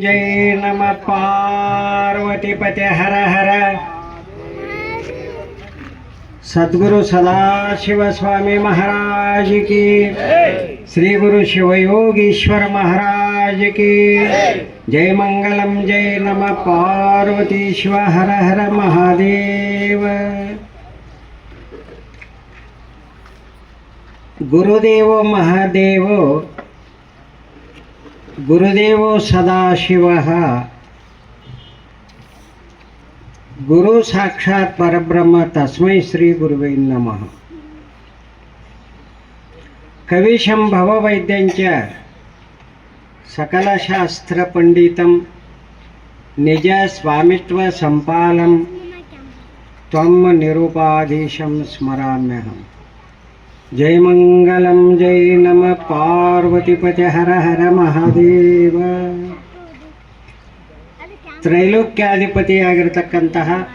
जय नम पार्वतीपते हर हर। सद्गुरु सदाशिव स्वामी महाराज की। श्री गुरु शिवयोगीश्वर महाराज की। जय मंगलम, जय नम पार्वती शिव, हर हर महादेव। गुरुदेव, महादेव। गुरुदेव सदाशिव। गुरु साक्षात परब्रह्म, तस्म श्री गुरुवे नमः। कविशं भववैद्यञ्च सकलशास्त्रपण्डितं निजस्वामित्वसम्पालं त्वं निरुपाधीशं स्मराम्यहम्। ಜೈ ಮಂಗಲಂ ಜೈ ನಮ ಪಾರ್ವತಿಪತಿ ಹರ ಹರ ಮಹಾದೇವ ತ್ರೈಲೋಕ್ಯಾಧಿಪತಿಯಾಗಿರ್ತಕ್ಕಂತಹ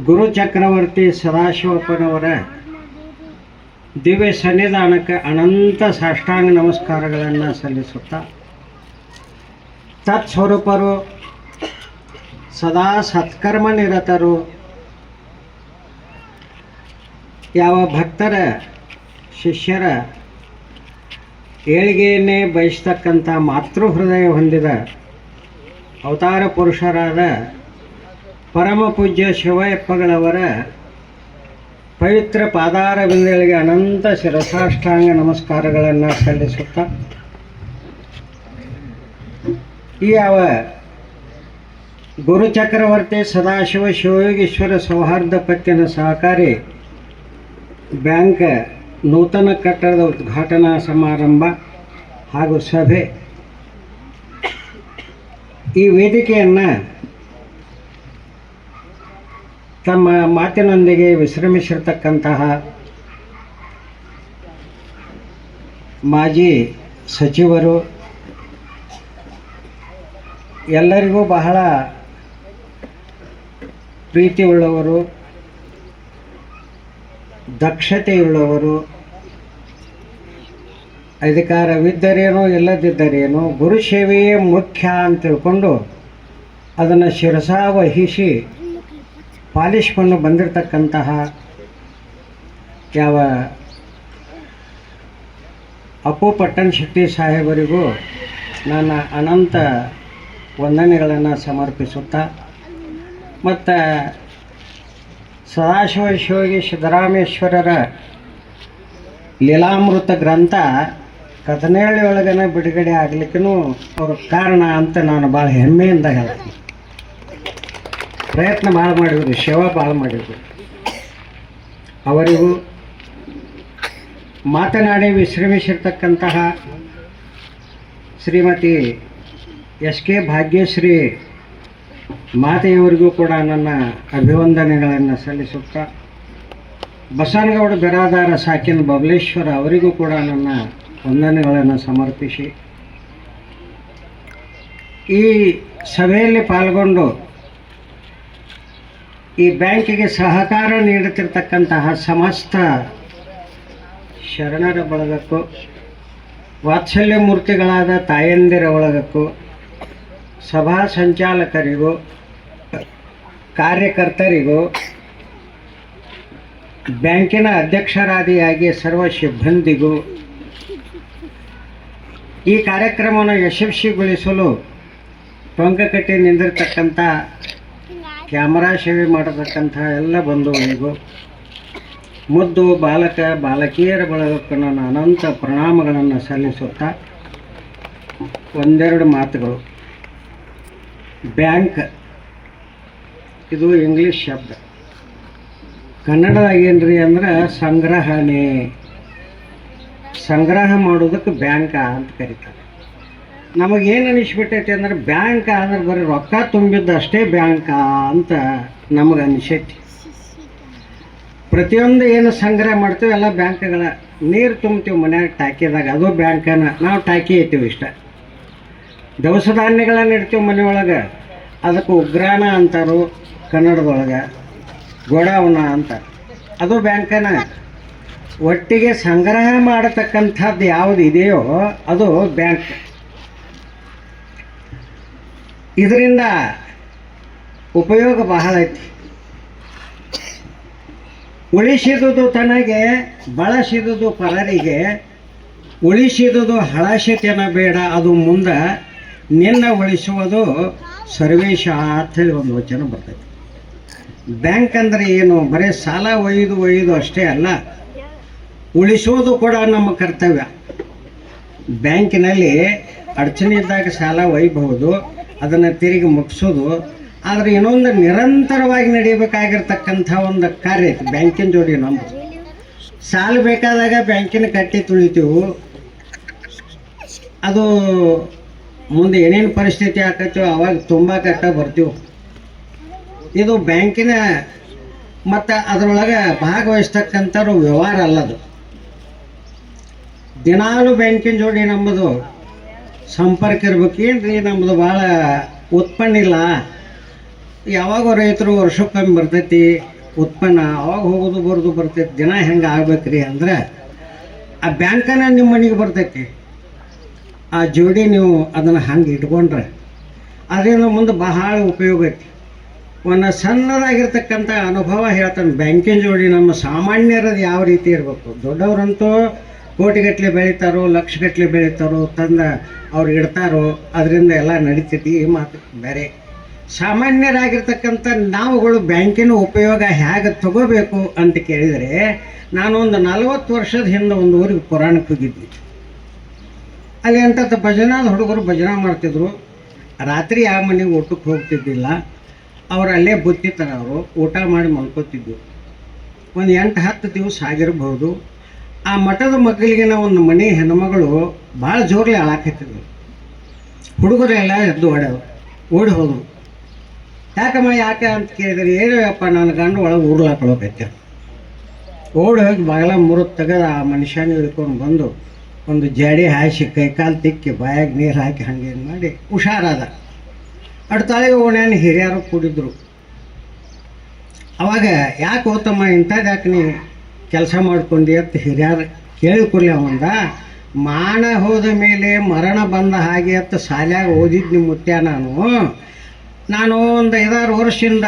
ಗುರು ಚಕ್ರವರ್ತಿ ಸದಾಶಿವಪ್ಪನವರ ದಿವ್ಯ ಸನ್ನಿಧಾನಕ್ಕೆ ಅನಂತ ಸಾಷ್ಟಾಂಗ ನಮಸ್ಕಾರಗಳನ್ನು ಸಲ್ಲಿಸುತ್ತಾ ತತ್ಸ್ವರೂಪರು ಸದಾ ಸತ್ಕರ್ಮ ನಿರತರು ಯಾವ ಭಕ್ತರ ಶಿಷ್ಯರ ಏಳಿಗೆಯನ್ನೇ ಬಯಸ್ತಕ್ಕಂಥ ಮಾತೃ ಹೃದಯ ಹೊಂದಿದ ಅವತಾರ ಪುರುಷರಾದ ಪರಮ ಪೂಜ್ಯ ಶಿವಯಪ್ಪಗಳವರ ಪವಿತ್ರ ಪಾದಾರ ಬಿಂದುಗಳಿಗೆ ಅನಂತ ಶಿರಸಾಷ್ಟಾಂಗ ನಮಸ್ಕಾರಗಳನ್ನು ಸಲ್ಲಿಸುತ್ತಾ ಈ ಯಾವ ಗುರುಚಕ್ರವರ್ತಿ ಸದಾಶಿವ ಶಿವಯೋಗೀಶ್ವರ ಸೌಹಾರ್ದ ಪತ್ತಿನ ಸಹಕಾರಿ ಬ್ಯಾಂಕ್ ನೂತನ ಕಟ್ಟಡದ ಉದ್ಘಾಟನಾ ಸಮಾರಂಭ ಹಾಗೂ ಸಭೆ. ಈ ವೇದಿಕೆಯನ್ನು ತಮ್ಮ ಮಾತಿನೊಂದಿಗೆ ವಿಶ್ರಮಿಸಿರ್ತಕ್ಕಂತಹ ಮಾಜಿ ಸಚಿವರು, ಎಲ್ಲರಿಗೂ ಬಹಳ ಪ್ರೀತಿಯುಳ್ಳವರು ದಕ್ಷತೆಯುಳ್ಳವರು. ಅಧಿಕಾರವಿದ್ದರೇನೋ, ಇಲ್ಲದಿದ್ದರೇನೋ ಗುರು ಸೇವೆಯೇ ಮುಖ್ಯ ಅಂತ ತಿಳ್ಕೊಂಡು ಅದನ್ನು ಶಿರಸಾವಹಿಸಿ ಪಾಲಿಸ್ಕೊಂಡು ಬಂದಿರತಕ್ಕಂತಹ ಯಾವ ಅಪ್ಪು ಪಟ್ಟಣ ಶೆಟ್ಟಿ ಸಾಹೇಬರಿಗೂ ನನ್ನ ಅನಂತ ವಂದನೆಗಳನ್ನು ಸಮರ್ಪಿಸುತ್ತಾ, ಮತ್ತು ಸದಾಶಿವ ಶಿವಗಿ ಸಿದ್ದರಾಮೇಶ್ವರರ ಲೀಲಾಮೃತ ಗ್ರಂಥ ಕದನೇಳಿ ಒಳಗನೆ ಬಿಡುಗಡೆ ಆಗ್ಲಿಕ್ಕೂ ಅವ್ರ ಕಾರಣ ಅಂತ ನಾನು ಭಾಳ ಹೆಮ್ಮೆಯಿಂದ ಹೇಳ್ತೀನಿ. ಪ್ರಯತ್ನ ಭಾಳ ಮಾಡಿದ್ರು ಸೇವಾ ಭಾಳ ಮಾಡಿದ್ರು. ಅವರಿಗೂ ಮಾತನಾಡಿ ವಿಶ್ರಮಿಸಿರ್ತಕ್ಕಂತಹ ಶ್ರೀಮತಿ ಎಸ್ ಕೆ ಭಾಗ್ಯಶ್ರೀ ಮಾತೆಯವರಿಗೂ ಕೂಡ ನನ್ನ ಅಭಿವಂದನೆಗಳನ್ನು ಸಲ್ಲಿಸುತ್ತಾ ಬಸನಗೌಡ ಬಿರಾದಾರ ಸಾಕಿನ ಬಬಲೇಶ್ವರ ಅವರಿಗೂ ಕೂಡ ನನ್ನ ವಂದನೆಗಳನ್ನು ಸಮರ್ಪಿಸಿ. ಈ ಸಭೆಯಲ್ಲಿ ಪಾಲ್ಗೊಂಡು ಈ ಬ್ಯಾಂಕಿಗೆ ಸಹಕಾರ ನೀಡುತ್ತಿರ್ತಕ್ಕಂತಹ ಸಮಸ್ತ ಶರಣರ ಬಳಗಕ್ಕೂ, ವಾತ್ಸಲ್ಯ ಮೂರ್ತಿಗಳಾದ ತಾಯಂದಿರ ಒಳಗಕ್ಕೂ ಸಭಾ ಸಂಚಾಲಕರಿಗೂ, ಕಾರ್ಯಕರ್ತರಿಗೂ, ಬ್ಯಾಂಕಿನ ಅಧ್ಯಕ್ಷರಾದಿಯಾಗಿ ಸರ್ವ ಸಿಬ್ಬಂದಿಗೂ ಈ ಕಾರ್ಯಕ್ರಮವನ್ನು ಯಶಸ್ವಿಗೊಳಿಸಲು ಟೊಂಕಕಟ್ಟಿ ನಿಂದಿರತಕ್ಕಂಥ, ಕ್ಯಾಮರಾ ಸೇವೆ ಮಾಡತಕ್ಕಂಥ ಎಲ್ಲ ಬಂಧುಗಳಿಗೂ, ಮುದ್ದು ಬಾಲಕ, ಬಾಲಕಿಯರ ಬಳಗಕ್ಕೂ ನಾನು ಅನಂತ ಪ್ರಣಾಮಗಳನ್ನು ಸಲ್ಲಿಸುತ್ತಾ ಒಂದೆರಡು ಮಾತುಗಳು. ಬ್ಯಾಂಕ್, ಇದು ಇಂಗ್ಲೀಷ್ ಶಬ್ದ. ಕನ್ನಡದಾಗ ಏನ್ರಿ ಅಂದ್ರೆ ಸಂಗ್ರಹಣೆ. ಸಂಗ್ರಹ ಮಾಡೋದಕ್ಕೆ ಬ್ಯಾಂಕ ಅಂತ ಕರೀತಾರೆ. ನಮಗೇನು ಅನಿಸ್ಬಿಟ್ಟೈತಿ ಅಂದ್ರೆ ಬ್ಯಾಂಕ್ ಅಂದ್ರೆ ಬರೀ ರೊಕ್ಕ ತುಂಬಿದ್ದು ಅಷ್ಟೇ ಬ್ಯಾಂಕ ಅಂತ ನಮಗೆ ಅನಿಸೈತಿ ಪ್ರತಿಯೊಂದು ಏನು ಸಂಗ್ರಹ ಮಾಡ್ತೀವಿ ಎಲ್ಲ ಬ್ಯಾಂಕ್ಗಳ, ನೀರು ತುಂಬ್ತೀವಿ ಮನ್ಯಾಗ ಟಾಕಿದಾಗ, ಅದು ಬ್ಯಾಂಕನ. ನಾವು ಟಾಕಿ ಐತೀವಿ ಇಷ್ಟ. ದವಸ ಧಾನ್ಯಗಳನ್ನು ಇಡ್ತೀವಿ ಮನೆಯೊಳಗೆ. ಅದಕ್ಕೆ ಉಗ್ರಾಣ ಅಂತಾರು ಕನ್ನಡದೊಳಗೆ ಗೋಡಾವನ ಅಂತ. ಅದು ಬ್ಯಾಂಕನ. ಒಟ್ಟಿಗೆ ಸಂಗ್ರಹ ಮಾಡತಕ್ಕಂಥದ್ದು ಯಾವುದು ಇದೆಯೋ ಅದು ಬ್ಯಾಂಕ್. ಇದರಿಂದ ಉಪಯೋಗ ಬಹಳ ಐತಿ. ಉಳಿಸಿದುದು ತನಗೆ ಬಳಸಿದುದು ಪರರಿಗೆ ಉಳಿಸಿದುದು ಹಳಸಿತನ ಬೇಡ, ಅದು ಮುಂದೆ ನಿನ್ನ ಉಳಿಸುವುದು ಸರ್ವೇಶ ಹೇಳಿ ಒಂದು ವಚನ ಬರ್ತೈತಿ. ಬ್ಯಾಂಕ್ ಅಂದರೆ ಏನು? ಬರೀ ಸಾಲ ಒಯ್ದು ಒಯ್ದು ಅಷ್ಟೇ ಅಲ್ಲ ಉಳಿಸೋದು ಕೂಡ ನಮ್ಮ ಕರ್ತವ್ಯ. ಬ್ಯಾಂಕಿನಲ್ಲಿ ಅಡಚಣೆ ಇದ್ದಾಗ ಸಾಲ ಒಯ್ಯಬಹುದು ಅದನ್ನು ತಿರುಗಿ ಮುಗಿಸೋದು ಆದರೆ ಇನ್ನೊಂದು ನಿರಂತರವಾಗಿ ನಡೀಬೇಕಾಗಿರ್ತಕ್ಕಂಥ ಒಂದು ಕಾರ್ಯ ಐತಿ, ಬ್ಯಾಂಕಿನ ಜೋಡಿ ನಮ್ಮದು ಸಾಲ ಬೇಕಾದಾಗ ಬ್ಯಾಂಕಿನ ಕಟ್ಟಿ ತುಳಿತೀವಿ. ಅದು ಮುಂದೆ ಏನೇನು ಪರಿಸ್ಥಿತಿ ಆಕತ್ತೋ ಅವಾಗ ತುಂಬ ಕಷ್ಟ ಬರ್ತೀವಿ. ಇದು ಬ್ಯಾಂಕಿನ ಮತ್ತು ಅದರೊಳಗೆ ಭಾಗವಹಿಸ್ತಕ್ಕಂಥವ್ರು ವ್ಯವಹಾರ ಅಲ್ಲದು ದಿನಾಲು ಬ್ಯಾಂಕಿನ ಜೋಡಿ ನಮ್ಮದು ಸಂಪರ್ಕ ಇರ್ಬೇಕೇನ್ರಿ ನಮ್ಮದು ಭಾಳ ಉತ್ಪನ್ನ ಇಲ್ಲ. ಯಾವಾಗ ರೈತರು ವರ್ಷಕ್ಕೊಮ್ಮೆ ಬರ್ತೈತಿ, ಉತ್ಪನ್ನ ಅವಾಗ ಹೋಗೋದು ಬರೋದು ಬರ್ತೈತಿ, ದಿನ ಹೆಂಗೆ ಆಗ್ಬೇಕು ರೀ ಅಂದ್ರೆ ಆ ಬ್ಯಾಂಕನ ನಿಮ್ಮ ಮನೆಗೆ ಬರ್ತೈತಿ. ಆ ಜೋಡಿ ನೀವು ಅದನ್ನು ಹಂಗೆ ಇಟ್ಕೊಂಡ್ರೆ ಅದರಿಂದ ಮುಂದೆ ಬಹಳ ಉಪಯೋಗ ಐತಿ. ಒಂದು ಸಣ್ಣದಾಗಿರ್ತಕ್ಕಂಥ ಅನುಭವ ಹೇಳ್ತಾನೆ. ಬ್ಯಾಂಕಿನ ಜೋಡಿ ನಮ್ಮ ಸಾಮಾನ್ಯರದು ಯಾವ ರೀತಿ ಇರಬೇಕು? ದೊಡ್ಡವರಂತೂ ಕೋಟಿಗಟ್ಟಲೆ ಬೆಳಿತಾರೋ ಲಕ್ಷಗಟ್ಟಲೆ ಬೆಳಿತಾರೋ, ತಂದ ಅವ್ರು ಇಡ್ತಾರೋ, ಅದರಿಂದ ಎಲ್ಲ ನಡೀತೈತಿ ಈ ಮಾತು. ಬೇರೆ ಸಾಮಾನ್ಯರಾಗಿರ್ತಕ್ಕಂಥ ನಾವುಗಳು ಬ್ಯಾಂಕಿನ ಉಪಯೋಗ ಹೇಗೆ ತಗೋಬೇಕು ಅಂತ ಕೇಳಿದರೆ ನಾನು ಒಂದು ನಲವತ್ತು ವರ್ಷದ ಹಿಂದೆ ಒಂದು ಊರಿಗೆ ಪುರಾಣಕ್ಕೆ ಹೋಗಿದ್ವಿ. ಅಲ್ಲಿ ಎಂಥದ್ದು ಭಜನಾದ ಹುಡುಗರು ಭಜನಾ ಮಾಡ್ತಿದ್ರು. ರಾತ್ರಿ ಆ ಮನೆಗೆ ಊಟಕ್ಕೆ ಹೋಗ್ತಿದ್ದಿಲ್ಲ. ಅವ್ರು ಅಲ್ಲೇ ಬುತ್ತಿರ್ತಾರೆ ಅವರು. ಊಟ ಮಾಡಿ ಮಲ್ಕೋತಿದ್ವು. ಒಂದು ಎಂಟು, ಹತ್ತು ದಿವಸ ಆಗಿರ್ಬೋದು. ಆ ಮಠದ ಮಕ್ಕಳಿಗಿನ ಒಂದು ಮನೆ ಹೆಣ್ಮಗಳು ಭಾಳ ಜೋರ್ಲಿ ಅಳಾಕತ್ತಿದ್ರು ಹುಡುಗರೆಲ್ಲ ಎದ್ದು ಓಡ್ಯಾವ ಓಡಿ ಹೋದ್ರು. ಯಾಕಮ್ಮ, ಯಾಕೆ ಅಂತ ಕೇಳಿದ್ರೆ ಏನಪ್ಪ ನನ್ನ ಗಂಡು ಒಳಗೆ ಊರ್ಲಾಕೊಳ್ಳೋಕೆ ಓಡಿ ಹೋಗಿ ಬಾಗಿಲ ಮುರು ತೆಗೆದು ಆ ಮನುಷ್ಯನ ಹಿಡ್ಕೊಂಡು ಬಂದು ಒಂದು ಜಾಡಿ ಹಾಸಿ ಕೈಕಾಲು ತಿಕ್ಕಿ ಬಾಯಾಗ ನೀರು ಹಾಕಿ ಹಂಗೆ ಮಾಡಿ ಹುಷಾರಾದ. ಅಡ್ತಾಳಿಗೆ ಓಣ್ಯಾನ ಹಿರಿಯರು ಕೂಡಿದ್ರು. ಅವಾಗ ಯಾಕೆ ಹೋತಮ್ಮ ಇಂಥದ್ದು ಯಾಕೆ ನೀ ಕೆಲಸ ಮಾಡ್ಕೊಂಡಿ ಅಂತ ಹಿರಿಯರು ಕೇಳಿಕೊಡ್ಲಿ ಅವಂದ, ಮಾನ ಹೋದ ಮೇಲೆ ಮರಣ ಬಂದ ಹಾಗೆ ಅಂತ ಶಾಲ್ಯಾಗ ಓದಿದ್ದು ನಿಮ್ಮ ಮುತ್ಯ ನಾನು. ನಾನು ಒಂದು ಐದಾರು ವರ್ಷದಿಂದ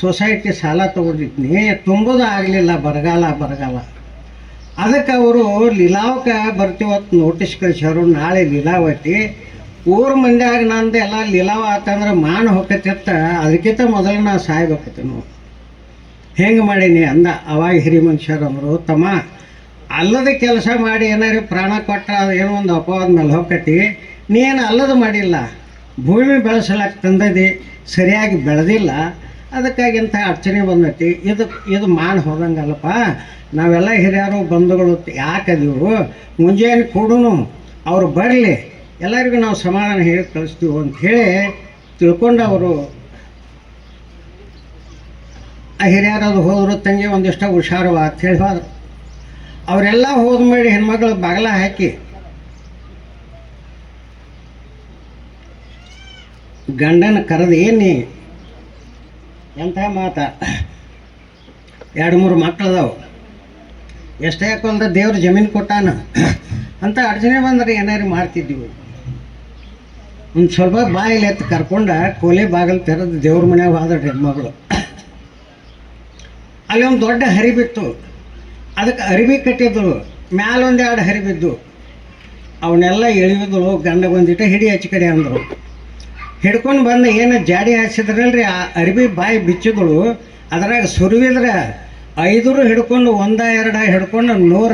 ಸೊಸೈಟಿ ಸಾಲ ತೊಗೊಂಡಿದ್ನಿ. ತುಂಬೋದು ಆಗಲಿಲ್ಲ, ಬರಗಾಲ ಬರಗಾಲ. ಅದಕ್ಕೆ ಅವರು ಲೀಲಾವಕ್ಕೆ ಬರ್ತೀವತ್ತು ನೋಟಿಸ್ ಕಳಿಸ್ಯಾರು. ನಾಳೆ ಲೀಲಾವತಿ, ಊರ ಮಂದ್ಯಾಗ ನಂದು ಎಲ್ಲ ಲೀಲಾವ ಆತಂದ್ರೆ ಮಾನ ಹೊಕ್ಕತ್ತಿತ್ತ ಅದಕ್ಕಿಂತ ಮೊದಲು ನಾ ಸಾಯ್ಬೇಕತ್ತೆ ನಾವು ಹೆಂಗೆ ಮಾಡೀನಿ ಅಂದ ಅವಾಗ ಹಿರಿ ಮನುಷ್ಯರು ಅಂದರು, ತಮ್ಮ, ಅಲ್ಲದ ಕೆಲಸ ಮಾಡಿ ಏನಾರು ಪ್ರಾಣ ಕೊಟ್ಟ ಏನೋ ಒಂದು ಅಪವಾದ ಮೇಲೆ ಹೋಗತಿ ನೀನು ಅಲ್ಲದ ಮಾಡಿಲ್ಲ. ಭೂಮಿ ಬೆಳೆಸಲಕ್ಕೆ ತಂದದಿ, ಸರಿಯಾಗಿ ಬೆಳೆದಿಲ್ಲ. ಅದಕ್ಕಾಗಿ ಇಂಥ ಅಡಚಣೆ ಬಂದೈತಿ. ಇದು ಇದು ಮಾಡಿ ಹೋದಂಗಲ್ಲಪ್ಪ. ನಾವೆಲ್ಲ ಹಿರಿಯರು, ಬಂಧುಗಳು ಯಾಕದಿವರು ಮುಂಜಾನೆ ಕೂಡೂ ಅವ್ರು ಬರಲಿ, ಎಲ್ಲರಿಗೂ ನಾವು ಸಮಾಧಾನ ಹೇಳಿ ಕಳಿಸ್ತೀವಿ ಅಂತ ಹೇಳಿ ತಿಳ್ಕೊಂಡು ಅವರು ಆ ಹಿರಿಯರದು ಹೋದರು, ತಂಗಿ ಒಂದಿಷ್ಟು ಹುಷಾರು ಅಂತ ಹೇಳಿ ಹೋದ್ರು. ಅವರೆಲ್ಲ ಹೋದ್ಮೇಲೆ ಹೆಣ್ಮಕ್ಳು ಬಗಲ ಹಾಕಿ ಗಂಡನ ಕರೆದು ಎಂಥ ಮಾತ? ಎರಡು ಮೂರು ಮಕ್ಕಳದಾವು. ಎಷ್ಟೇ ಕೊಂದ ದೇವ್ರ ಜಮೀನು ಕೊಟ್ಟಾನ, ಅಂತ ಅರ್ಜನೆ ಬಂದ್ರೆ ಏನಾರು ಮಾಡ್ತಿದ್ವಿ. ಒಂದು ಸ್ವಲ್ಪ ಬಾಯಲ್ಲಿ ಎತ್ತು ಕರ್ಕೊಂಡ ಕೋಲೆ ಬಾಗಿಲು ತೆರೆದು ದೇವ್ರ ಮನೆಯಾಗ ಹೋದ್ರೆ ಹೆಣ್ಮಗಳು. ಅಲ್ಲಿ ಒಂದು ದೊಡ್ಡ ಹರಿ ಬಿತ್ತು. ಅದಕ್ಕೆ ಅರಿವಿ ಕಟ್ಟಿದ್ರು. ಮ್ಯಾಲೊಂದೆರಡು ಹರಿ ಬಿದ್ದು. ಅವನ್ನೆಲ್ಲ ಎಳೆಯೋದು ಗಂಡ ಬಂದಿಟ್ಟು ಹಿಡಿ ಹಚ್ಚಿ ಕಡೆ ಅಂದರು. ಹಿಡ್ಕೊಂಡು ಬಂದು ಏನು ಜಾಡಿ ಹಾಕ್ಸಿದ್ರಲ್ರಿ ಆ ಅರಿವಿ ಬಾಯಿ ಬಿಚ್ಚಿದಳು ಅದ್ರಾಗ ಸುರುವಿದ್ರೆ ಐದರು ಹಿಡ್ಕೊಂಡು ಒಂದ ಎರಡ ಹಿಡ್ಕೊಂಡು ನೂರ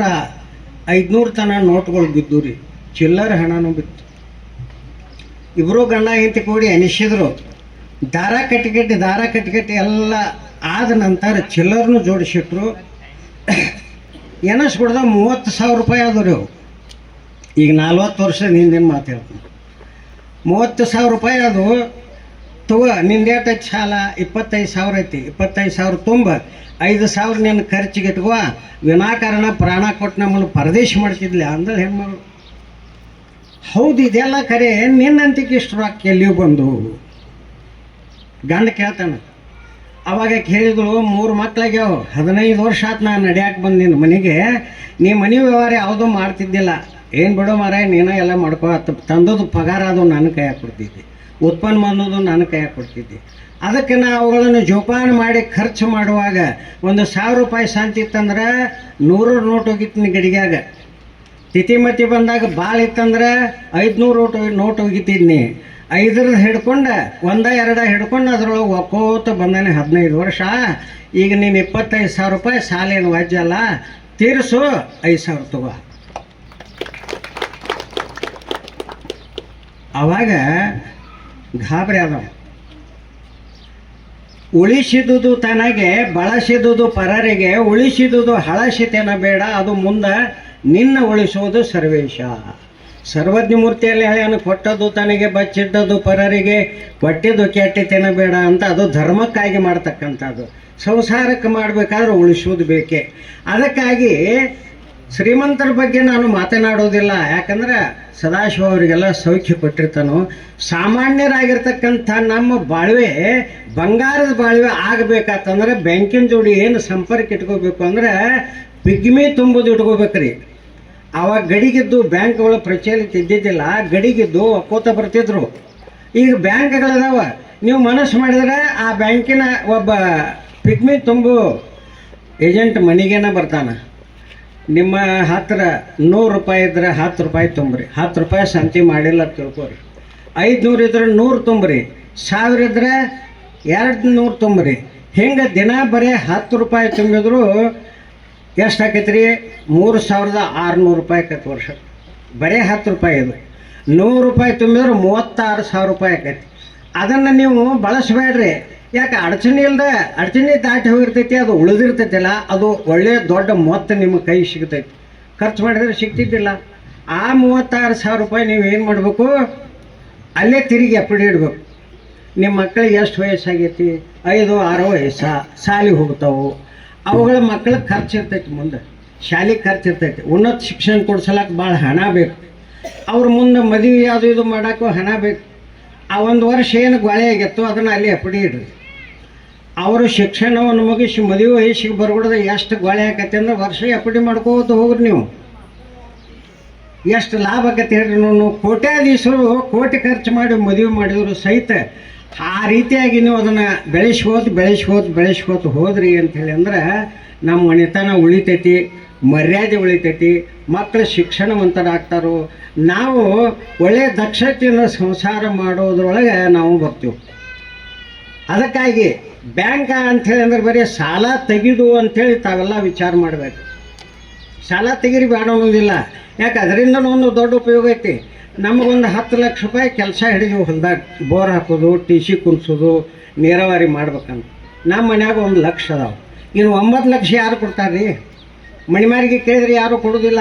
ಐದುನೂರು ತನ ನೋಟ್ಗಳು ಬಿದ್ದು ರೀ ಚಿಲ್ಲರ್ ಹಣನೂ ಬಿತ್ತು. ಇಬ್ಬರು ಗಂಡ ಹೆಂಡತಿ ಕೂಡಿ ಅನಿಸಿದ್ರು, ದಾರ ಕಟ್ಟಿ ದಾರ ಕಟ್ಟಿ ಎಲ್ಲ ಆದ ನಂತರ ಚಿಲ್ಲರ್ನು ಜೋಡಿಸಿಟ್ರು. ಎನಸ್ಬಿಡ್ದ ಮೂವತ್ತು ಸಾವಿರ ರೂಪಾಯಿ ಆದವು ರೀ ಈಗ ನಲ್ವತ್ತು ವರ್ಷ ಹಿಂದಿನ ಮಾತು ಹೇಳ್ತೀನಿ. ಮೂವತ್ತು ಸಾವಿರ ರೂಪಾಯಿ ಅದು. ತಗೋ, ನಿಂದು ಏಟ್ ಐತಿ ಸಾಲ? ಇಪ್ಪತ್ತೈದು ಸಾವಿರ ಐತಿ. ಇಪ್ಪತ್ತೈದು ಸಾವಿರ ತುಂಬ. ಐದು ಸಾವಿರ ನಿನ್ನ ಖರ್ಚಿಗೆ ಇಟ್ಕೋ. ವಿನಾಕಾರಣ ಪ್ರಾಣ ಕೊಟ್ಟು ನಮ್ಮನ್ನು ಪರದೇಶ ಮಾಡ್ತಿದ್ಲಿ. ಅಂದ್ರೆ ಹೆಣ್ಮಗಳು ಹೌದು, ಇದೆಲ್ಲ ಕರೆ. ನಿನ್ನಂತಿಗೆ ಇಷ್ಟು ರೊಕ್ಕ ಎಲ್ಲಿಯೂ ಬಂದು. ಗಂಡ ಕೇಳ್ತಾನೆ. ಅವಾಗ ಕೇಳಿದಳು ಮೂರು ಮಕ್ಳಾಗ್ಯಾವ. ಹದಿನೈದು ವರ್ಷ ಆತು ನಾನು ನಡ್ಯಾಕೆ ಬಂದು ನಿನ್ನ ಮನೆಗೆ. ನೀ ಮನೆ ವ್ಯವಹಾರ ಯಾವುದೂ ಮಾಡ್ತಿದ್ದಿಲ್ಲ. ಏನು ಬಿಡು ಮಾರಾಯ, ನೀನ ಎಲ್ಲ ಮಾಡ್ಕೋ. ಅತ್ತ ತಂದದ್ದು ಪಗಾರ ಅದು ನನ್ನ ಕೈಯಾಗ ಕೊಡ್ತಿದ್ದೆ. ಉತ್ಪನ್ನ ಬಂದದ್ದು ನನ್ನ ಕೈಯಾಗ ಕೊಡ್ತಿದ್ದೆ. ಅದಕ್ಕೆ ನಾ ಅವುಗಳನ್ನು ಜೋಪಾನ ಮಾಡಿ ಖರ್ಚು ಮಾಡುವಾಗ ಒಂದು ಸಾವಿರ ರೂಪಾಯಿ ಶಾಂತಿ ಇತ್ತಂದ್ರೆ ನೂರು ನೋಟ್ ಹೋಗಿತ್ತು ಗಡಿಗ್ಯಾಗ. ತಿಥಿಮತಿ ಬಂದಾಗ ಭಾಳ ಇತ್ತಂದ್ರೆ ಐದುನೂರು ನೋಟ್ ನೋಟ್ ಹೋಗಿತಿದ್ನಿ ಐದರದ್ದು ಹಿಡ್ಕೊಂಡು, ಒಂದ ಎರಡ ಹಿಡ್ಕೊಂಡು ಅದ್ರೊಳಗೆ ಒಕ್ಕೋತ ಬಂದಾನೆ ಹದಿನೈದು ವರ್ಷ. ಈಗ ನೀನು ಇಪ್ಪತ್ತೈದು ಸಾವಿರ ರೂಪಾಯಿ ಸಾಲೇನು ವಾಜ್ಯ ಅಲ್ಲ, ತೀರಿಸು, ಐದು ಸಾವಿರ ತಗೋ. ಅವಾಗ ಗಾಬರಿ ಅದಾವ ಉಳಿಸಿದುದು ತನಗೆ, ಬಳಸಿದುದು ಪರರಿಗೆ, ಉಳಿಸಿದುದು ಹಳಸಿತೇನ ಬೇಡ, ಅದು ಮುಂದೆ ನಿನ್ನ ಉಳಿಸುವುದು ಸರ್ವೇಶ. ಸರ್ವಜ್ಞ ಮೂರ್ತಿಯಲ್ಲಿ ಹೇಳ ಕೊಟ್ಟದ್ದು ತನಗೆ ಬಚ್ಚಿಟ್ಟದ್ದು ಪರರಿಗೆ, ಕೊಟ್ಟಿದ್ದು ಕೆಟ್ಟಿತೇನ ಬೇಡ ಅಂತ ಅದು ಧರ್ಮಕ್ಕಾಗಿ ಮಾಡ್ತಕ್ಕಂಥದ್ದು. ಸಂಸಾರಕ್ಕೆ ಮಾಡಬೇಕಾದ್ರೆ ಉಳಿಸುವುದು ಬೇಕೇ. ಅದಕ್ಕಾಗಿ ಶ್ರೀಮಂತರ ಬಗ್ಗೆ ನಾನು ಮಾತನಾಡೋದಿಲ್ಲ. ಯಾಕಂದ್ರೆ ಸದಾಶಿವ ಅವರಿಗೆಲ್ಲ ಸೌಖ್ಯ ಕೊಟ್ಟಿರ್ತಾನು. ಸಾಮಾನ್ಯರಾಗಿರ್ತಕ್ಕಂಥ ನಮ್ಮ ಬಾಳ್ವೆ, ಬಂಗಾರದ ಬಾಳ್ವೆ ಆಗಬೇಕಾತಂದ್ರೆ ಬ್ಯಾಂಕಿನ ಜೋಡಿ ಏನು ಸಂಪರ್ಕ ಇಟ್ಕೋಬೇಕು ಅಂದ್ರೆ ಪಿಗ್ಮಿ ತುಂಬೋದು ಇಟ್ಕೋಬೇಕ್ರಿ. ಅವಾಗ ಗಡಿಗಿದ್ದು ಬ್ಯಾಂಕ್ಗಳು ಪ್ರಚಲಿತ ಇದ್ದಿದ್ದಿಲ್ಲ, ಗಡಿಗಿದ್ದು ಒಕ್ಕೋತ ಬರ್ತಿದ್ರು. ಈಗ ಬ್ಯಾಂಕ್ಗಳದಾವ. ನೀವು ಮನಸ್ಸು ಮಾಡಿದ್ರೆ ಆ ಬ್ಯಾಂಕಿನ ಒಬ್ಬ ಪಿಗ್ಮಿ ತುಂಬು ಏಜೆಂಟ್ ಮನೆಗೇನ ಬರ್ತಾನೆ. ನಿಮ್ಮ ಹತ್ತಿರ ನೂರು ರೂಪಾಯಿ ಇದ್ರೆ ಹತ್ತು ರೂಪಾಯಿ ತುಂಬ್ರಿ. ಹತ್ತು ರೂಪಾಯಿ ಸಂತಿ ಮಾಡಿಲ್ಲ ತಿಳ್ಕೊರಿ. ಐದುನೂರು ಇದ್ರೆ ನೂರು ತುಂಬ್ರಿ. ಸಾವಿರ ಇದ್ರೆ ಎರಡು ನೂರು ತುಂಬ್ರಿ. ಹಿಂಗೆ ದಿನ ಬರೀ ಹತ್ತು ರೂಪಾಯಿ ತುಂಬಿದ್ರು ಎಷ್ಟು ರೀ ಮೂರು ಸಾವಿರದ ಆರುನೂರು ರೂಪಾಯಿ ಆಕೈತಿ ವರ್ಷ. ಬರೀ ಹತ್ತು ರೂಪಾಯಿ ಇದು. ನೂರು ರೂಪಾಯಿ ತುಂಬಿದ್ರೆ ಮೂವತ್ತಾರು ಸಾವಿರ ರೂಪಾಯಿ ಆಕೈತಿ. ಅದನ್ನು ನೀವು ಬಳಸಬೇಡ್ರಿ. ಯಾಕೆ, ಅಡಚಣೆ ಇಲ್ಲದೆ ಅಡಚಣೆ ದಾಟಿ ಹೋಗಿರ್ತೈತಿ, ಅದು ಉಳಿದಿರ್ತೈತಿಲ್ಲ, ಅದು ಒಳ್ಳೆಯ ದೊಡ್ಡ ಮೊತ್ತ ನಿಮ್ಮ ಕೈ ಸಿಗ್ತೈತಿ. ಖರ್ಚು ಮಾಡಿದ್ರೆ ಸಿಗ್ತಿದ್ದಿಲ್ಲ. ಆ ಮೂವತ್ತಾರು ಸಾವಿರ ರೂಪಾಯಿ ನೀವು ಏನು ಮಾಡಬೇಕು? ಅಲ್ಲೇ ತಿರುಗಿ ಎಪ್ಪಡಿ ಇಡಬೇಕು. ನಿಮ್ಮ ಮಕ್ಕಳಿಗೆ ಎಷ್ಟು ವಯಸ್ಸಾಗೈತಿ? ಐದು, ಆರು ವಯಸ್ಸ, ಶಾಲೆಗೆ ಹೋಗ್ತಾವೆ. ಅವುಗಳ ಮಕ್ಕಳಿಗೆ ಖರ್ಚು ಇರ್ತೈತಿ ಮುಂದೆ. ಶಾಲೆಗೆ ಖರ್ಚು ಇರ್ತೈತಿ. ಉನ್ನತ ಶಿಕ್ಷಣ ಕೊಡ್ಸಲಕ್ಕೆ ಭಾಳ ಹಣ ಬೇಕು. ಅವ್ರ ಮುಂದೆ ಮದುವೆ ಅದು ಇದು ಮಾಡೋಕ್ಕೂ ಹಣ ಬೇಕು. ಆ ಒಂದು ವರ್ಷ ಏನು ಗೊಳೆ ಆಗಿತ್ತು, ಅದನ್ನು ಅಲ್ಲಿ ಎಪ್ಪಡಿ ಇಡ್ರಿ. ಅವರು ಶಿಕ್ಷಣವನ್ನು ಮುಗಿಸಿ ಮದುವೆ ವಯಸ್ಸಿಗೆ ಬರ್ಬಿಡ್ದೆ ಎಷ್ಟು ಗೋಳೆ ಆಕತಿ ಅಂದ್ರೆ ವರ್ಷ ಎಪ್ಪಡಿ ಮಾಡ್ಕೋತ ಹೋಗ್ರಿ ನೀವು. ಎಷ್ಟು ಲಾಭ ಆಕತಿ ಹೇಳ್ರಿ ನೀವು ಕೋಟ್ಯಾಧೀಶರು ಕೋಟಿ ಖರ್ಚು ಮಾಡಿ ಮದುವೆ ಮಾಡಿದ್ರು ಸಹಿತ ಆ ರೀತಿಯಾಗಿ ನೀವು ಅದನ್ನು ಬೆಳೆಸ್ಕೋತ ಬೆಳೆಸ್ಕೋತ ಬೆಳೆಸ್ಕೋತ ಹೋದ್ರಿ ಅಂಥೇಳಿ ಅಂದ್ರೆ ನಮ್ಮ ಮನೆತನ ಉಳಿತೈತಿ, ಮರ್ಯಾದೆ ಉಳಿತೈತಿ ಮಕ್ಕಳು ಶಿಕ್ಷಣವಂತರಾಗ್ತಾರೋ, ನಾವು ಒಳ್ಳೆಯ ದಕ್ಷತೆಯನ್ನು ಸಂಸಾರ ಮಾಡೋದ್ರೊಳಗೆ ನಾವು ಬರ್ತೀವಿ. ಅದಕ್ಕಾಗಿ ಬ್ಯಾಂಕ್ ಅಂಥೇಳಿ ಅಂದ್ರೆ ಬರೀ ಸಾಲ ತೆಗೆದು ಅಂಥೇಳಿ ತಾವೆಲ್ಲ ವಿಚಾರ ಮಾಡಬೇಕು. ಸಾಲ ತೆಗೀರಿ ಬೇಡ ಅನ್ನೋದಿಲ್ಲ. ಯಾಕೆ? ಅದರಿಂದ ಒಂದು ದೊಡ್ಡ ಉಪಯೋಗ ಐತಿ. ನಮಗೊಂದು ಹತ್ತು ಲಕ್ಷ ರೂಪಾಯಿ ಕೆಲಸ ಹಿಡಿದು ಹೊಲ್ದಾಗ ಬೋರ್ ಹಾಕೋದು, ಟಿ ಸಿ ಕುಣಿಸೋದು, ನೀರಾವರಿ ಮಾಡ್ಬೇಕಂತ. ನಮ್ಮ ಮನ್ಯಾಗ ಒಂದು ಲಕ್ಷ ಅದಾವೆ. ಇನ್ನು ಒಂಬತ್ತು ಲಕ್ಷ ಯಾರು ಕೊಡ್ತಾರೆ ರೀ ಮಣಿಮಾರಿಗೆ ಕೇಳಿದ್ರೆ ಯಾರೂ ಕೊಡೋದಿಲ್ಲ.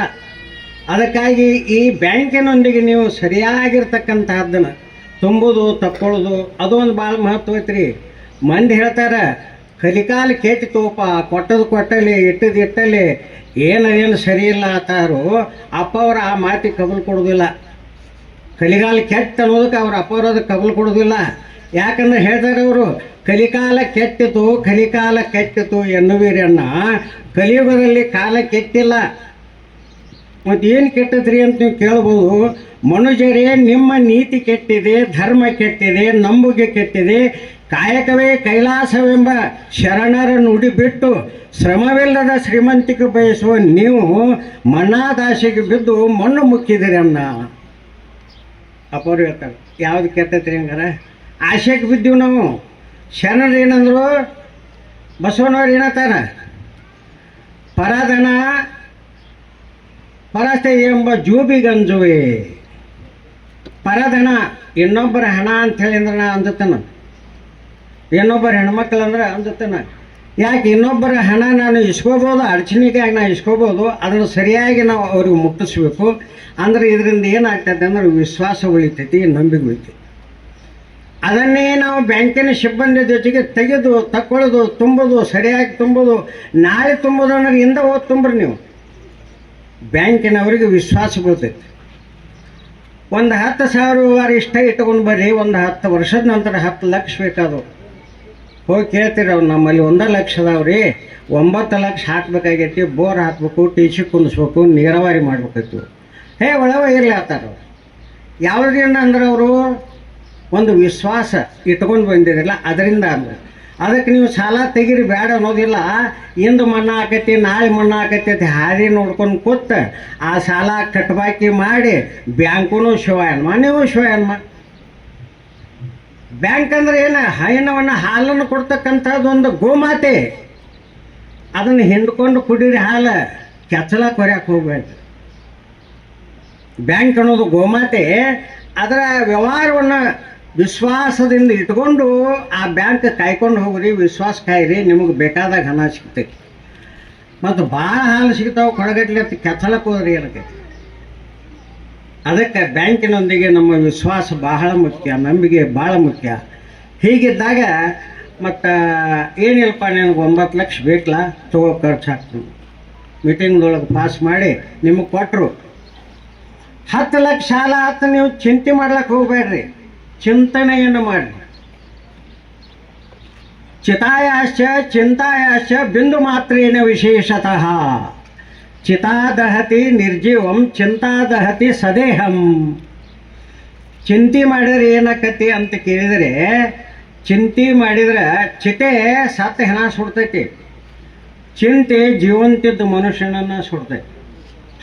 ಅದಕ್ಕಾಗಿ ಈ ಬ್ಯಾಂಕಿನೊಂದಿಗೆ ನೀವು ಸರಿಯಾಗಿರ್ತಕ್ಕಂತಹದ್ದನ್ನು ತುಂಬೋದು, ತಕ್ಕೊಳ್ಳೋದು ಅದು ಒಂದು ಭಾಳ ಮಹತ್ವ ಐತ್ರಿ. ಮಂದಿ ಹೇಳ್ತಾರೆ, ಕಲಿಕಾಲ ಕೆಟ್ಟಿತೋಪ ಕೊಟ್ಟದು ಕೊಟ್ಟಲಿ ಇಟ್ಟದ್ದು ಇಟ್ಟಲಿ, ಏನು ಏನು ಸರಿ ಇಲ್ಲ ಆತಾರು ಅಪ್ಪ ಅವ್ರು ಆ ಮಾತಿಗೆ ಕಬಲ್ ಕೊಡೋದಿಲ್ಲ. ಕಲಿಗಾಲ ಕೆಟ್ಟ ಅನ್ನೋದಕ್ಕೆ ಅವ್ರ ಅಪ್ಪ ಅವ್ರು ಅದಕ್ಕೆ ಕಬಲ್ ಕೊಡೋದಿಲ್ಲ. ಯಾಕಂದ್ರೆ ಹೇಳ್ತಾರೆ ಅವರು ಕಲಿಕಾಲ ಕೆಟ್ಟಿತು ಕಲಿಕಾಲ ಕೆಟ್ಟಿತು ಎನ್ನುವಿರನ್ನ ಕಲಿಯುಗದಲ್ಲಿ ಕಾಲ ಕೆಟ್ಟಿಲ್ಲ. ಮತ್ತು ಏನು ಕೆಟ್ಟದ್ರಿ ಅಂತ ನೀವು ಕೇಳ್ಬೋದು, ಮನುಜರೇ ನಿಮ್ಮ ನೀತಿ ಕೆಟ್ಟಿದೆ, ಧರ್ಮ ಕೆಟ್ಟಿದೆ ನಂಬುಗೆ ಕೆಟ್ಟಿದೆ ಕಾಯಕವೇ ಕೈಲಾಸವೆಂಬ ಶರಣರ ನುಡಿ ಬಿಟ್ಟು ಶ್ರಮವಿಲ್ಲದ ಶ್ರೀಮಂತಿಕೆ ಬಯಸುವ ನೀವು ಮಣ್ಣಾದಾಶೆಗೆ ಬಿದ್ದು ಮಣ್ಣು ಮುಕ್ಕಿದಿರಿ ಅನ್ನ ಯಾವುದು ಹೇಳ್ತಾರೆ ಯಾವ್ದು ಕೆಟ್ಟತ್ರಿ ಹಂಗಾರ? ಆಶೆಗೆ ಬಿದ್ದೀವಿ ನಾವು. ಶರಣರು ಏನಂದ್ರು, ಬಸವನವ್ರು ಏನತ್ತಾರ ಪರದನ ಪರತೆ ಎಂಬ ಜೂಬಿಗಂಜುವೆ. ಪರದನ ಇನ್ನೊಬ್ಬರ ಹಣ ಅಂತ ಹೇಳಿದ್ರೆ ನಾ ಅಂಜತನ ಇನ್ನೊಬ್ಬರ ಹೆಣ್ಮಕ್ಳು ಅಂದ್ರೆ ಅಂಜತನ ಯಾಕೆ ಇನ್ನೊಬ್ಬರ ಹಣ ನಾನು ಇಸ್ಕೋಬೋದು ಅಡಚಣೆಗಾಗಿ ನಾನು ಇಸ್ಕೋಬೋದು, ಅದನ್ನು ಸರಿಯಾಗಿ ನಾವು ಅವ್ರಿಗೆ ಮುಟ್ಟಿಸ್ಬೇಕು. ಅಂದ್ರೆ ಇದರಿಂದ ಏನಾಗ್ತೈತೆ ಅಂದ್ರೆ ವಿಶ್ವಾಸ ಉಳಿತೈತಿ, ನಂಬಿಕೆ ಉಳಿತೈತಿ. ಅದನ್ನೇ ನಾವು ಬ್ಯಾಂಕಿನ ಸಿಬ್ಬಂದಿ ಜೊತೆಗೆ ತೆಗೆದು, ತಕ್ಕೊಳ್ಳೋದು, ತುಂಬೋದು, ಸರಿಯಾಗಿ ತುಂಬೋದು, ನಾಳೆ ತುಂಬೋದು ಅನ್ನೋದು ಹಿಂದೆ ಹೋಗಿ ತುಂಬ್ರಿ ನೀವು. ಬ್ಯಾಂಕಿನವರಿಗೆ ವಿಶ್ವಾಸ ಬೀಳ್ತೈತಿ ಒಂದು ಹತ್ತು ಸಾವಿರ ವಾರ ಇಷ್ಟ ಇಟ್ಕೊಂಡು ಬರ್ರಿ, ಒಂದು ಹತ್ತು ವರ್ಷದ ನಂತರ ಹತ್ತು ಲಕ್ಷ ಬೇಕಾದವು. ಹೋಗಿ ಕೇಳ್ತೀರಿ ಅವ್ರು, ನಮ್ಮಲ್ಲಿ ಒಂದೇ ಲಕ್ಷ ಅದಾವ್ರಿ ಒಂಬತ್ತು ಲಕ್ಷ ಹಾಕ್ಬೇಕಾಗೈತಿ, ಬೋರ್ ಹಾಕ್ಬೇಕು ಟಿ ಸಿ ಕುಂದಿಸ್ಬೇಕು ನೀರಾವರಿ ಮಾಡ್ಬೇಕಾಯ್ತು. ಹೇ, ಒಳವ ಇರಲಿ ಆತಾರ. ಯಾವ್ದ್ರಿಂದ ಅಂದ್ರೆ ಅವರು, ಒಂದು ವಿಶ್ವಾಸ ಇಟ್ಕೊಂಡು ಬಂದಿರಲ್ಲ, ಅದರಿಂದ ಅಂದ್ರೆ. ಅದಕ್ಕೆ ನೀವು ಸಾಲ ತೆಗೀರಿ ಬೇಡ ಅನ್ನೋದಿಲ್ಲ. ಇಂದು ಮಣ್ಣು ಹಾಕೈತಿ, ನಾಳೆ ಮಣ್ಣು ಹಾಕೈತಿ ಅಂತ ಹಾದಿ ನೋಡ್ಕೊಂಡು ಕೂತ ಆ ಸಾಲ ಕಟ್ಬಾಕಿ ಮಾಡಿ ಬ್ಯಾಂಕೂ ಶಿವಾಯನ್ಮ ನೀವು ಶಿವಾಯನ್ಮ. ಬ್ಯಾಂಕ್ ಅಂದ್ರೆ ಏನು? ಹೈನವನ್ನು ಹಾಲನ್ನು ಕೊಡ್ತಕ್ಕಂಥದ್ದೊಂದು ಗೋಮಾತೆ. ಅದನ್ನು ಹಿಂಡ್ಕೊಂಡು ಕುಡೀರಿ ಹಾಲು ಕೆಚ್ಚಲ ಕೊರ್ಯಕ್ಕೆ ಹೋಗ್ಬೇಕು ಬ್ಯಾಂಕ್ ಅನ್ನೋದು ಗೋಮಾತೆ. ಅದರ ವ್ಯವಹಾರವನ್ನು ವಿಶ್ವಾಸದಿಂದ ಇಟ್ಕೊಂಡು ಆ ಬ್ಯಾಂಕ್ ಕಾಯ್ಕೊಂಡು ಹೋಗ್ರಿ, ವಿಶ್ವಾಸ ಕಾಯ್ರಿ, ನಿಮಗೆ ಬೇಕಾದಾಗ ಹಣ ಸಿಗ್ತೈತಿ. ಮತ್ತು ಭಾಳ ಹಾಲು ಸಿಗ್ತಾವೆ ಕೊಡಗಟ್ಲೆ ಅಂತ ಕೆಚ್ಚಲಕ್ಕೆ ಹೋದ್ರಿ ಏನಕ್ಕೆ ಅದಕ್ಕೆ ಬ್ಯಾಂಕಿನೊಂದಿಗೆ ನಮ್ಮ ವಿಶ್ವಾಸ ಬಹಳ ಮುಖ್ಯ, ನಂಬಿಕೆ ಭಾಳ ಮುಖ್ಯ. ಹೀಗಿದ್ದಾಗ ಮತ್ತು, ಏನಿಲ್ಲಪ್ಪ, ನಿನಗೆ ಒಂಬತ್ತು ಲಕ್ಷ ಬೇಕಲ್ಲ ತಗೋ ಖರ್ಚು ಹಾಕ್ತೀನಿ. ಮೀಟಿಂಗ್ದೊಳಗೆ ಪಾಸ್ ಮಾಡಿ ನಿಮಗೆ ಕೊಟ್ಟರು ಹತ್ತು ಲಕ್ಷ ಸಾಲ ಆತ ನೀವು ಚಿಂತೆ ಮಾಡ್ಲಿಕ್ಕೆ ಹೋಗಬೇಡ್ರಿ. ಚಿಂತನೆಯನ್ನು ಮಾಡಿರಿ. ಚಿತಾಯಾಶ್ಚ, ಚಿಂತಾಯಾಶ್ಚ, ಬಿಂದು ಮಾತ್ರೇನ ವಿಶೇಷತಃ. ಚಿತಾ ದಹತಿ ನಿರ್ಜೀವಂ ಚಿಂತಾ ದಹತಿ ಸದೇಹಂ. ಚಿಂತೆ ಮಾಡಿದ್ರೆ ಏನಾಕತಿ ಅಂತ ಕೇಳಿದರೆ, ಚಿಂತೆ ಮಾಡಿದ್ರೆ ಚಿತೆ ಸತ್ತ ಹೆಣ ಸುಡ್ತೈತಿ. ಚಿಂತೆ ಜೀವಂತಿದ್ದ ಮನುಷ್ಯನನ್ನು ಸುಡ್ತೈತಿ.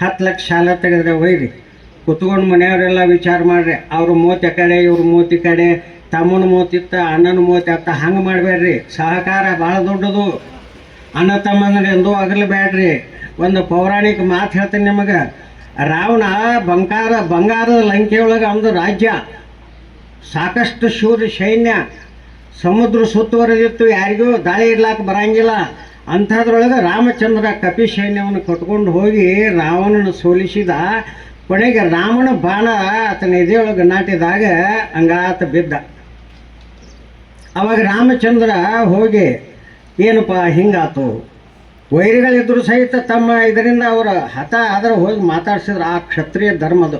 ಹತ್ತು ಲಕ್ಷ ಸಾಲ ತೆಗೆದ್ರೆ ಒಯ್ರಿ. ಕುತ್ಕೊಂಡು ಮನೆಯವರೆಲ್ಲ ವಿಚಾರ ಮಾಡ್ರಿ. ಅವ್ರ ಮೂತಿ ಕಡೆ, ಇವ್ರ ಮೂತಿ ಕಡೆ, ತಮ್ಮನ ಮೂತಿತ್ತ ಅಣ್ಣನ ಮೂತಿ ಅತ್ತ, ಹಂಗೆ ಮಾಡಬೇಡ್ರಿ. ಸಹಕಾರ ಭಾಳ ದೊಡ್ಡದು. ಅಣ್ಣ ತಮ್ಮಂದ್ರೆ ಎಂದೂ ಅಗಲಬೇಡ್ರಿ. ಒಂದು ಪೌರಾಣಿಕ ಮಾತು ಹೇಳ್ತೀನಿ ನಿಮಗೆ. ರಾವಣ ಬಂಗಾರ ಬಂಗಾರದ ಲಂಕೆಯೊಳಗೆ ಒಂದು ರಾಜ್ಯ. ಸಾಕಷ್ಟು ಶೂರ ಸೈನ್ಯ ಸಮುದ್ರ ಸುತ್ತುವರೆದಿತ್ತು, ಯಾರಿಗೂ ದಾಳಿ ಇಡ್ಲಾಕ ಬರಂಗಿಲ್ಲ. ಅಂಥದ್ರೊಳಗೆ ರಾಮಚಂದ್ರ ಕಪಿ ಸೈನ್ಯವನ್ನು ಕಟ್ಕೊಂಡು ಹೋಗಿ ರಾವಣನ ಸೋಲಿಸಿದ. ಕೊನೆಗೆ ರಾಮನ ಬಾಣ ಆತನ ಎದೆಯೊಳಗೆ ನಾಟಿದಾಗ ಹಂಗಾತ ಬಿದ್ದ. ಅವಾಗ ರಾಮಚಂದ್ರ ಹೋಗಿ, ಏನಪ್ಪ ಹಿಂಗಾತು? ವೈರಿಗಳಿದ್ರು ಸಹಿತ ತಮ್ಮ ಇದರಿಂದ ಅವರ ಹತ ಆದರೆ ಹೋಗಿ ಮಾತಾಡ್ಸಿದ್ರು ಆ ಕ್ಷತ್ರಿಯ ಧರ್ಮದು.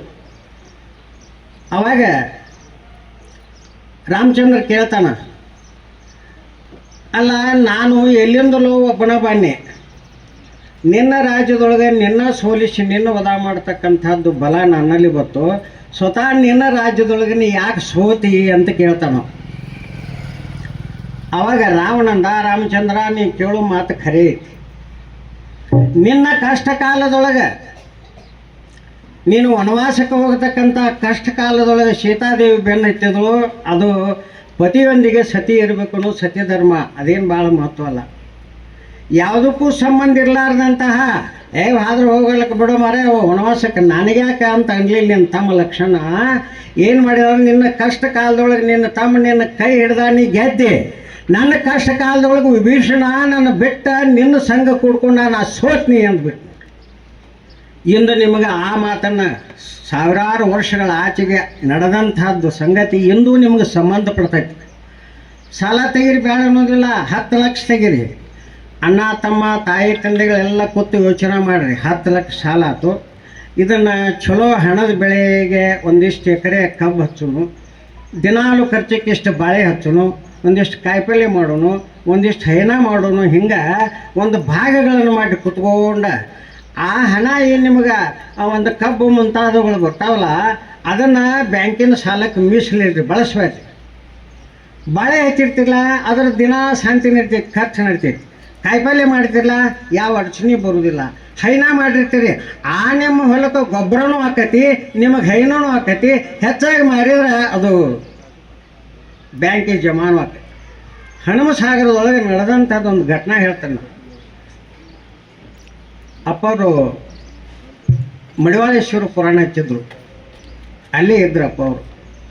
ಅವಾಗ ರಾಮಚಂದ್ರ ಕೇಳ್ತಾನ, ಅಲ್ಲ, ನಾನು ಎಲ್ಲಿಂದಲೋ ಒಬ್ಬನ ಬನ್ನಿ ನಿನ್ನ ರಾಜ್ಯದೊಳಗೆ ನಿನ್ನ ಸೋಲಿಸಿ ನಿನ್ನ ವಧ ಮಾಡ್ತಕ್ಕಂಥದ್ದು ಬಲ ನನ್ನಲ್ಲಿ ಬತ್ತು ಸ್ವತಃ ನಿನ್ನ ರಾಜ್ಯದೊಳಗೆ ನೀ ಯಾಕೆ ಸೋತಿ? ಅಂತ ಕೇಳ್ತಾನ ಅವಾಗ ರಾವಣಂದ, ರಾಮಚಂದ್ರ, ನೀ ಕೇಳೋ ಮಾತು ಖರೆ ನಿನ್ನ ಕಷ್ಟ ಕಾಲದೊಳಗೆ ನೀನು ವನವಾಸಕ್ಕೆ ಹೋಗತಕ್ಕಂಥ ಕಷ್ಟ ಕಾಲದೊಳಗೆ ಸೀತಾದೇವಿ ಬೆನ್ನು ಹತ್ತಿದಳು ಅದು ಪತಿಯೊಂದಿಗೆ ಸತಿ ಇರಬೇಕು ಅನ್ನೋ ಸತ್ಯ ಧರ್ಮ ಅದೇನು ಭಾಳ ಮಹತ್ವ ಅಲ್ಲ. ಯಾವುದಕ್ಕೂ ಸಂಬಂಧ ಇರಲಾರ್ದಂತಹ, ಏ ಆದ್ರೆ ಹೋಗಲಿಕ್ಕೆ ಬಿಡೋ ಮಾರೇ ವನವಾಸಕ್ಕೆ ನನಗ್ಯಾಕೆ ಅಂತ ಅನ್ಲಿಲ್ಲ ನಿನ್ನ ತಮ್ಮ ಲಕ್ಷಣ. ಏನು ಮಾಡಿದ ನಿನ್ನ ಕಷ್ಟ ಕಾಲದೊಳಗೆ ನಿನ್ನ ತಮ್ಮ ನಿನ್ನ ಕೈ ಹಿಡ್ದ ನೀ ಗೆದ್ದೆ. ನನ್ನ ಕಷ್ಟ ಕಾಲದೊಳಗೆ ವಿಭೀಷಣ ನನ್ನ ಬೆಟ್ಟ ನಿನ್ನ ಸಂಘ ಕೂಡ್ಕೊಂಡು ನಾನು ಸೋತ್ನಿ ಅಂದ್ಬಿಟ್ಟು ಇಂದು ನಿಮಗೆ ಆ ಮಾತನ್ನು ಸಾವಿರಾರು ವರ್ಷಗಳ ಆಚೆಗೆ ನಡೆದಂತಹದ್ದು ಸಂಗತಿ ಇಂದೂ ನಿಮಗೆ ಸಂಬಂಧಪಡ್ತೈತಿ. ಸಾಲ ತೆಗೀರಿ ಬೇಡ ಅನ್ನೋದಿಲ್ಲ ಹತ್ತು ಲಕ್ಷ ತೆಗೀರಿ. ಅಣ್ಣ, ತಮ್ಮ, ತಾಯಿ, ತಂದೆಗಳೆಲ್ಲ ಕೂತು ಯೋಚನೆ ಮಾಡಿರಿ. ಹತ್ತು ಲಕ್ಷ ಸಾಲ ಆಯ್ತು ಇದನ್ನು ಚಲೋ ಹಣದ ಬೆಳೆಗೆ ಒಂದಿಷ್ಟು ಎಕರೆ ಕಬ್ಬು ಹಚ್ಚುನು. ದಿನಾಲು ಖರ್ಚಕ್ಕೆ ಇಷ್ಟು ಬಾಳೆ ಹಚ್ಚುನು. ಒಂದಿಷ್ಟು ಕಾಯಿಪಲ್ಯ ಮಾಡೋನು, ಒಂದಿಷ್ಟು ಹೈನ ಮಾಡೋನು, ಹಿಂಗೆ ಒಂದು ಭಾಗಗಳನ್ನು ಮಾಡಿ ಕುತ್ಕೊಂಡ ಆ ಹಣ ಏನು ನಿಮಗೆ? ಒಂದು ಕಬ್ಬು ಮುಂತಾದವುಗಳು ಬರ್ತಾವಲ್ಲ, ಅದನ್ನು ಬ್ಯಾಂಕಿನ ಸಾಲಕ್ಕೆ ಮೀಸಲಿಡ್ರಿ, ಬಳಸ್ಬೇಡ್ರಿ. ಬಾಳೆ ಹಚ್ಚಿರ್ತಿರಲ್ಲ ಅದರ ದಿನ ಶಾಂತಿ ನಡ್ತೈತಿ, ಖರ್ಚು ನಡ್ತೈತಿ. ಕಾಯಿಪಲ್ಯ ಮಾಡ್ತಿರಲ್ಲ ಯಾವ ಅಡಚಣೆ ಬರುವುದಿಲ್ಲ ಹೈನ ಮಾಡಿರ್ತೀರಿ, ಆ ನಿಮ್ಮ ಹೊಲಕ್ಕೆ ಗೊಬ್ಬರನೂ ಹಾಕತಿ ನಿಮಗೆ ಹೈನೂ ಹಾಕತಿ ಹೆಚ್ಚಾಗಿ ಮಾರಿದ್ರೆ ಅದು ಬ್ಯಾಂಕಿಗೆ ಜಮಾನು ಹನುಮ ಸಾಗರದೊಳಗೆ ನಡೆದಂಥದ್ದು ಒಂದು ಘಟನಾ ಹೇಳ್ತೇನೆ ನಾನು. ಅಪ್ಪರು ಮಡಿವಾಳೇಶ್ವರ ಪುರಾಣ ಹಚ್ಚಿದ್ರು. ಅಲ್ಲೇ ಇದ್ರು ಅಪ್ಪ ಅವರು,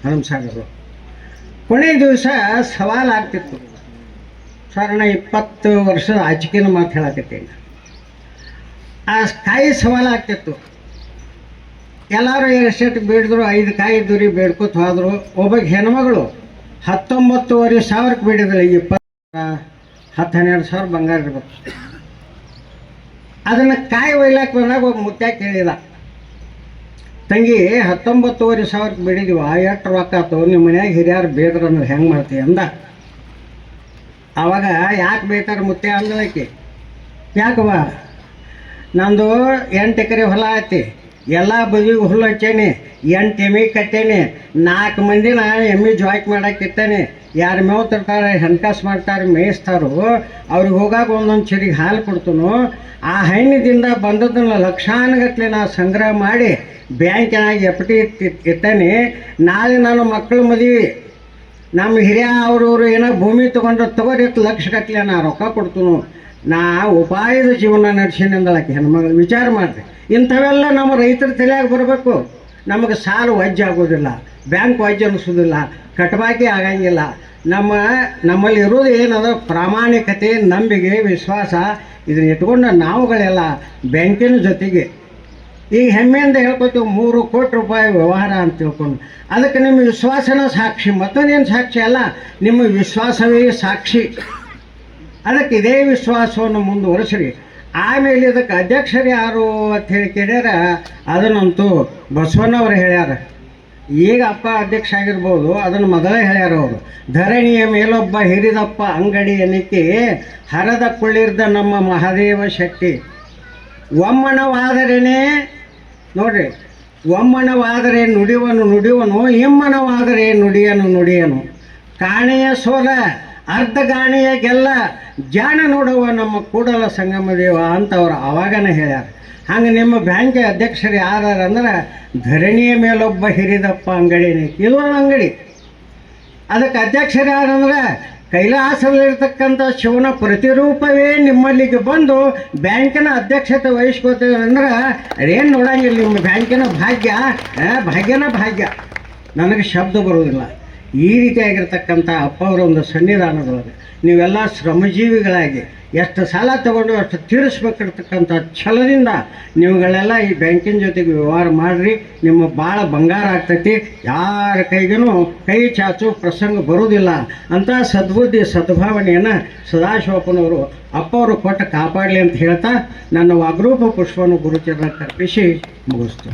ಹನುಮ ಸಾಗರ ಕೊನೆ ದಿವಸ ಸವಾಲಾಗ್ತಿತ್ತು ಸರ್ ನಾ ಇಪ್ಪತ್ತು ವರ್ಷದ ಆಚಿಕೆನ ಮಾತು ಹೇಳಕತ್ತೀನಿ ಆ ಕಾಯಿ ಸವಾಲು ಆಗ್ತಿತ್ತು. ಎಲ್ಲರೂ ಎಷ್ಟು ಬೇಡಿದ್ರು ಐದು ಕಾಯಿ ಇದ್ದು ಬೇಡ್ಕೊತ ಹೋದರು. ಒಬ್ಬ ಹೆಣ್ಮಗಳು ಹತ್ತೊಂಬತ್ತುವರೆ ಸಾವಿರಕ್ಕೆ ಬಿಡಿದ್ರೆ ಇಪ್ಪತ್ತು ಹತ್ತು ಹನ್ನೆರಡು ಸಾವಿರ ಬಂಗಾರ ಇರ್ಬೇಕು. ಅದನ್ನು ಕಾಯಿ ಒಯ್ಲಾಕ್ ಬಂದಾಗ ಒಬ್ಬ ಮುತ್ಯ ಕೇಳಿದ. ತಂಗಿ, ಹತ್ತೊಂಬತ್ತುವರೆ ಸಾವಿರಕ್ಕೆ ಬಿಡಿದೀವ, ಎಷ್ಟು ರೊಕ್ಕ ಆತು? ನಿಮ್ಮ ಮನ್ಯಾಗ ಹಿರಿಯರು ಬೇದ್ರ ಅಂದ್ರೆ ಹೆಂಗೆ ಮಾಡ್ತೀವಿ ಅಂದ. ಅವಾಗ ಯಾಕೆ ಬೇಕಾದ್ರೆ ಮುತ್ತೆ ಅಂದಳಕ್ಕೆ ಯಾಕವ್ವ? ನಂದು ಎಂಟು ಎಕರೆ ಹೊಲ ಐತಿ ಎಲ್ಲ ಬದಿಗೆ ಹುಲ್ಲು ಹಚ್ಚೇನಿ, ಎಂಟು ಎಮ್ಮೆ ಕಟ್ಟೇನಿ, ನಾಲ್ಕು ಮಂದಿನ ಎಮ್ಮೆ ಜಾಯ್ಕ್ ಮಾಡಕ್ಕೆ ಇಟ್ಟೇನಿ. ಯಾರು ಮೇವು ತರ್ತಾರೆ, ಹಣಕಾಸು ಮಾಡ್ತಾರೆ, ಮೇಯಿಸ್ತಾರೋ, ಅವ್ರಿಗೆ ಹೋಗಾಗ ಒಂದೊಂದು ಚರಿಗೆ ಹಾಲು ಕೊಡ್ತನು. ಆ ಹಣ್ಣಿನಿಂದ ಬಂದದ್ದನ್ನ ಲಕ್ಷಾನುಗಟ್ಲೆ ನಾ ಸಂಗ್ರಹ ಮಾಡಿ ಬ್ಯಾಂಕಿನಾಗ ಎಫ್ ಡಿ ಇಟ್ಟೇನಿ. ನಾಳೆ ನಾನು ಮಕ್ಕಳ ಮದುವೆ, ನಮ್ಮ ಹಿರಿಯ ಅವ್ರವ್ರು ಏನೋ ಭೂಮಿ ತೊಗೊಂಡ್ರೆ ತಗೋರಿ ಲಕ್ಷ ಗಟ್ಟಲೆ ನಾ ರೊಕ್ಕ ಕೊಡ್ತನು. ನಾ ಉಪಾಯದ ಜೀವನ ನಡೆಸೀನಿ ಅಂದಳಕ್ಕೆ ಹೆಣ್ಮಗಳು ವಿಚಾರ ಮಾಡಿದೆ ಇಂಥವೆಲ್ಲ ನಮ್ಮ ರೈತರ ತಲೆಯಾಗಿ ಬರಬೇಕು. ನಮಗೆ ಸಾಲ ವಜ್ಜೆ ಆಗೋದಿಲ್ಲ, ಬ್ಯಾಂಕ್ ವಜ್ಜೆ ಅನಿಸೋದಿಲ್ಲ, ಕಟ್ಬಾಕಿ ಆಗಂಗಿಲ್ಲ. ನಮ್ಮ ನಮ್ಮಲ್ಲಿ ಇರೋದು ಏನದ? ಪ್ರಾಮಾಣಿಕತೆ, ನಂಬಿಕೆ, ವಿಶ್ವಾಸ, ಇದನ್ನ ಇಟ್ಕೊಂಡು ನಾವುಗಳೆಲ್ಲ ಬ್ಯಾಂಕಿನ ಜೊತೆಗೆ. ಈಗ ಹೆಮ್ಮೆಯಿಂದ ಹೇಳ್ಕೊತೀವಿ, ಮೂರು ಕೋಟಿ ರೂಪಾಯಿ ವ್ಯವಹಾರ ಅಂತ ತಿಳ್ಕೊಂಡು. ಅದಕ್ಕೆ ನಿಮ್ಮ ವಿಶ್ವಾಸನ ಸಾಕ್ಷಿ, ಮತ್ತೊಂದೇನು ಸಾಕ್ಷಿ ಅಲ್ಲ? ನಿಮ್ಮ ವಿಶ್ವಾಸವೇ ಸಾಕ್ಷಿ. ಅದಕ್ಕೆ ಇದೇ ವಿಶ್ವಾಸವನ್ನು ಮುಂದುವರೆಸ್ರಿ. ಆಮೇಲೆ ಇದಕ್ಕೆ ಅಧ್ಯಕ್ಷರು ಯಾರು ಅಂತ ಹೇಳಿ ಕೇಳ್ಯಾರ, ಅದನ್ನಂತೂ ಬಸವಣ್ಣವ್ರು ಹೇಳ್ಯಾರ. ಈಗ ಅಪ್ಪ ಅಧ್ಯಕ್ಷ ಆಗಿರ್ಬೋದು, ಅದನ್ನು ಮೊದಲೇ ಹೇಳ್ಯಾರ ಅವರು. ಧರಣಿಯ ಮೇಲೊಬ್ಬ ಹಿರಿದಪ್ಪ ಅಂಗಡಿ ಎನಿಕೆ ಹರದ ಕುಳ್ಳಿರ್ದ ನಮ್ಮ ಮಹಾದೇವ ಶಕ್ತಿ ಒಮ್ಮನವಾದರೇನೆ, ನೋಡ್ರಿ, ಒಮ್ಮನವಾದರೆ ನುಡಿವನು ನುಡಿವನು, ಇಮ್ಮನವಾದರೆ ನುಡಿಯನು ನುಡಿಯನು. ಕಾಣೆಯ ಸೋಲ ಅರ್ಧ ಗಾಣಿಯಾಗೆಲ್ಲ ಜಾಣ ನೋಡುವ ನಮ್ಮ ಕೂಡಲ ಸಂಗಮ ದೇವ ಅಂತ ಅವ್ರು ಆವಾಗನೇ ಹೇಳ್ಯಾರ. ಹಂಗೆ ನಿಮ್ಮ ಬ್ಯಾಂಕ್ ಅಧ್ಯಕ್ಷರು ಯಾರಂದ್ರೆ ಧರಣಿಯ ಮೇಲೊಬ್ಬ ಹಿರಿದಪ್ಪ ಅಂಗಡಿನೇ ಇದು ಒಂದು ಅಂಗಡಿ. ಅದಕ್ಕೆ ಅಧ್ಯಕ್ಷರು ಯಾರಂದ್ರೆ ಕೈಲಾಸದಲ್ಲಿರ್ತಕ್ಕಂಥ ಶಿವನ ಪ್ರತಿರೂಪವೇ ನಿಮ್ಮಲ್ಲಿಗೆ ಬಂದು ಬ್ಯಾಂಕಿನ ಅಧ್ಯಕ್ಷತೆ ವಹಿಸ್ಕೋತೇವೆ ಅಂದ್ರೆ ಅದೇನು ನೋಡಂಗಿಲ್ಲ ನಿಮ್ಮ ಬ್ಯಾಂಕಿನ ಭಾಗ್ಯ ಭಾಗ್ಯನ ಭಾಗ್ಯ. ನನಗೆ ಶಬ್ದ ಬರುವುದಿಲ್ಲ. ಈ ರೀತಿಯಾಗಿರ್ತಕ್ಕಂಥ ಅಪ್ಪ ಅವರ ಒಂದು ಸನ್ನಿಧಾನದೊಳಗೆ, ನೀವೆಲ್ಲ ಶ್ರಮಜೀವಿಗಳಾಗಿ ಎಷ್ಟು ಸಾಲ ತಗೊಂಡು ಅಷ್ಟು ತೀರಿಸ್ಬೇಕಿರ್ತಕ್ಕಂಥ ಛಲದಿಂದ ನೀವುಗಳೆಲ್ಲ ಈ ಬ್ಯಾಂಕಿನ ಜೊತೆಗೆ ವ್ಯವಹಾರ ಮಾಡಿರಿ, ನಿಮ್ಮ ಭಾಳ ಬಂಗಾರ ಆಗ್ತೈತಿ, ಯಾರ ಕೈಗೂ ಕೈ ಚಾಚು ಪ್ರಸಂಗ ಬರುವುದಿಲ್ಲ ಅಂತ ಸದ್ಬುದ್ಧಿ ಸದ್ಭಾವನೆಯನ್ನು ಸದಾಶಿವಪ್ಪನವರು ಅಪ್ಪವರು ಕೊಟ್ಟು ಕಾಪಾಡಲಿ ಅಂತ ಹೇಳ್ತಾ ನನ್ನ ವಾಗ್ರೂಪ ಪುಷ್ಪವನ್ನು ಗುರುಚರಣ ಕರ್ಪಿಸಿ ಮುಗಿಸ್ತು.